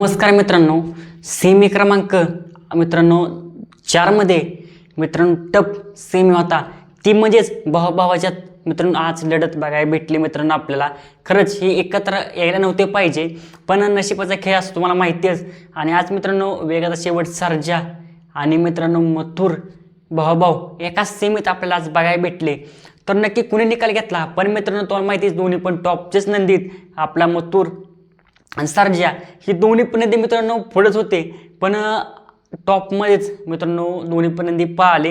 नमस्कार मित्रांनो. सेमी क्रमांक मित्रांनो चारमध्ये मित्रांनो टप सेमी होता. ती म्हणजेच भावाभावाच्यात मित्रांनो आज लढत बघायला भेटली मित्रांनो आपल्याला. खरंच ही एकत्र यायला नव्हते पाहिजे पण नशिबाचा खेळ असतो तुम्हाला माहितीच आणि आज मित्रांनो वेगाचा शेवट सर्जा आणि मित्रांनो मथुर भाऊभाऊ एका सेमीत आपल्याला आज बघायला भेटले. तर नक्की कुणी निकाल घेतला? पण मित्रांनो तुम्हाला माहितीच दोन्ही पण टॉपचेच नंदीत. आपला मथुर आणि सर्जा ही दोन्ही पण नदी मित्रांनो पुढंच होते. पण टॉपमध्येच मित्रांनो दोन्ही पनंदी नदी पाहिले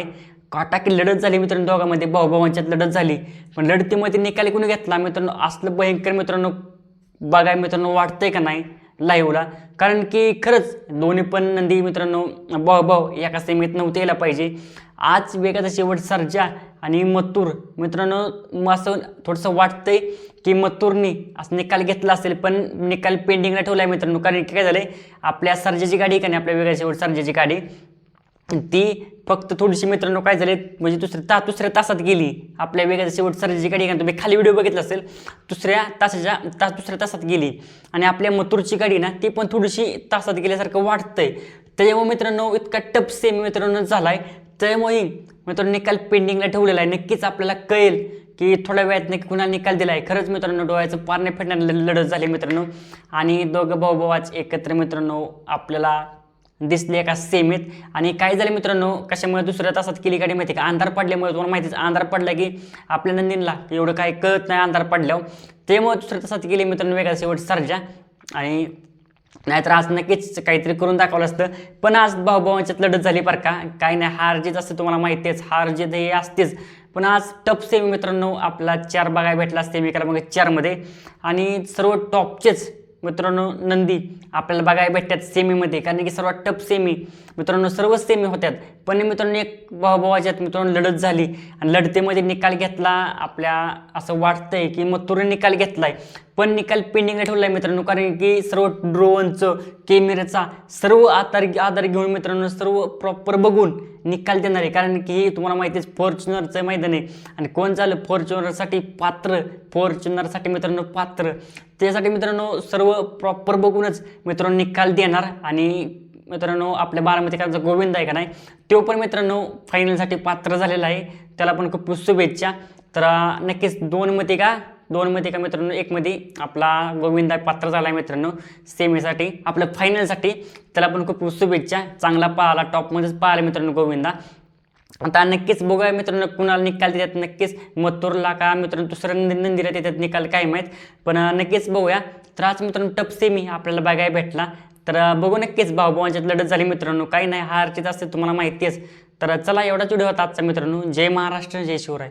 काटाकी लढत झाली मित्रांनो दोघांमध्ये. भाऊभावांच्यात लढत झाली. पण लढतीमध्ये निकाल कोणी घेतला? मित्रांनो असलं भयंकर मित्रांनो बघाय मित्रांनो वाटतंय का नाही? लाईव्हला कारण की खरंच दोन्ही पण नंदी मित्रांनो भाऊ भाऊ एका सेमीत नव्हते यायला पाहिजे. आज वेगाचा शेवट सर्जा आणि मत्तूर. मित्रांनो मग असं थोडंसं वाटतंय की मत्तूरनी असं निकाल घेतला असेल पण निकाल पेंडिंगला ठेवला आहे मित्रांनो. कारण की काय झालंय आपल्या सर्जाची गाडी का नाही आपल्या वेगळ्या शेवट सर्जाची गाडी ती फक्त थोडीशी मित्रांनो काय झाले म्हणजे दुसऱ्या ता दुसऱ्या तासात गेली. आपल्या वेगळ्या शेवट सर्जाची गाडी तुम्ही खाली व्हिडिओ बघितला असेल दुसऱ्या तासाच्या तास दुसऱ्या तासात गेली. आणि आपल्या मथुरची गाडी ना ती पण थोडीशी तासात गेल्यासारखं वाटतंय. त्याच्यामुळे मित्रांनो इतका टप सेमी मित्रांनो झालाय. त्यामुळे मित्रांनो निकाल पेंडिंगला ठेवलेला आहे. नक्कीच आपल्याला कळेल की थोड्या वेळात नक्की कुणाला निकाल दिला आहे. खरंच मित्रांनो डोळ्याचं पार नाही लढत झाली मित्रांनो. आणि दोघं भाऊ भावाच एकत्र मित्रांनो आपल्याला दिसले एका सेमीत आणि काय झालं मित्रांनो कशामुळे दुसऱ्या तासात केली गाडी माहिती का? अंधार पडल्यामुळे तुम्हाला माहितीच अंधार पडला की आपल्या नंदीनला एवढं काय कळत नाही अंधार पडल्यावर. त्यामुळे दुसऱ्या तासात गेली मित्रांनो वेगळा शेवट सर्जा. आणि नाहीतर आज नक्कीच काहीतरी करून दाखवलं असतं. पण आज भाऊभावांच्यात लढत झाली बरं का. काही नाही हार जीत असते तुम्हाला माहिती आहेच हार जीत हे असतेच. पण आज टप सेमी मित्रांनो आपला चार बघायला भेटला सेमी क्रमांक चारमध्ये. आणि सर्व टॉपचेच मित्रांनो नंदी आपल्याला बघायला भेटतात सेमीमध्ये. कारण की सर्वात टप सेमी मित्रांनो सर्व सेमी होत्यात. पण मित्रांनो एक भाऊभावाच्यात मित्रांनो लढत झाली. आणि लढतीमध्ये निकाल घेतला आपल्या असं वाटतंय की मथुर निकाल घेतलाय. पण निकाल पेंडिंगला ठेवला आहे मित्रांनो कारण की सर्व ड्रोनचं कॅमेऱ्याचा सर्व आधार आधार घेऊन मित्रांनो सर्व प्रॉपर बघून निकाल देणार. आहे कारण की हे तुम्हाला माहिती आहे फॉर्च्युनरचं मैदान आहे. आणि कोण झालं फॉर्च्युनरसाठी पात्र. फॉर्च्युनरसाठी मित्रांनो पात्र. त्यासाठी मित्रांनो सर्व प्रॉपर बघूनच मित्रांनो निकाल देणार. आणि मित्रांनो आपल्या बारामतीकरांचा गोविंद आहे का नाही? तो पण मित्रांनो फायनलसाठी पात्र झालेला आहे. त्याला पण खूप शुभेच्छा. तर नक्कीच दोन मते का? दोनमध्ये का मित्रांनो एकमध्ये आपला गोविंदा पात्र झाला आहे मित्रांनो सेमीसाठी आपल्या फायनलसाठी त्याला पण खूप शुभेच्छा. चांगला पाहिला टॉपमध्येच पाहिला मित्रांनो गोविंदा. आता नक्कीच बघूया मित्रांनो कुणाला निकाल देतात. नक्कीच मथुरला का मित्रांनो दुसऱ्या नंदीला देतात निकाल काय माहीत. पण नक्कीच बघूया. तर आज मित्रांनो टप सेमी आपल्याला बघायला भेटला. तर बघू नक्कीच भाऊभावांच्यात लढत झाली मित्रांनो. काही नाही हारचीच असते तुम्हाला माहिती आहेच. तर चला एवढाच व्हिडिओ होता आजचा मित्रांनो. जय महाराष्ट्र जय शिवराय.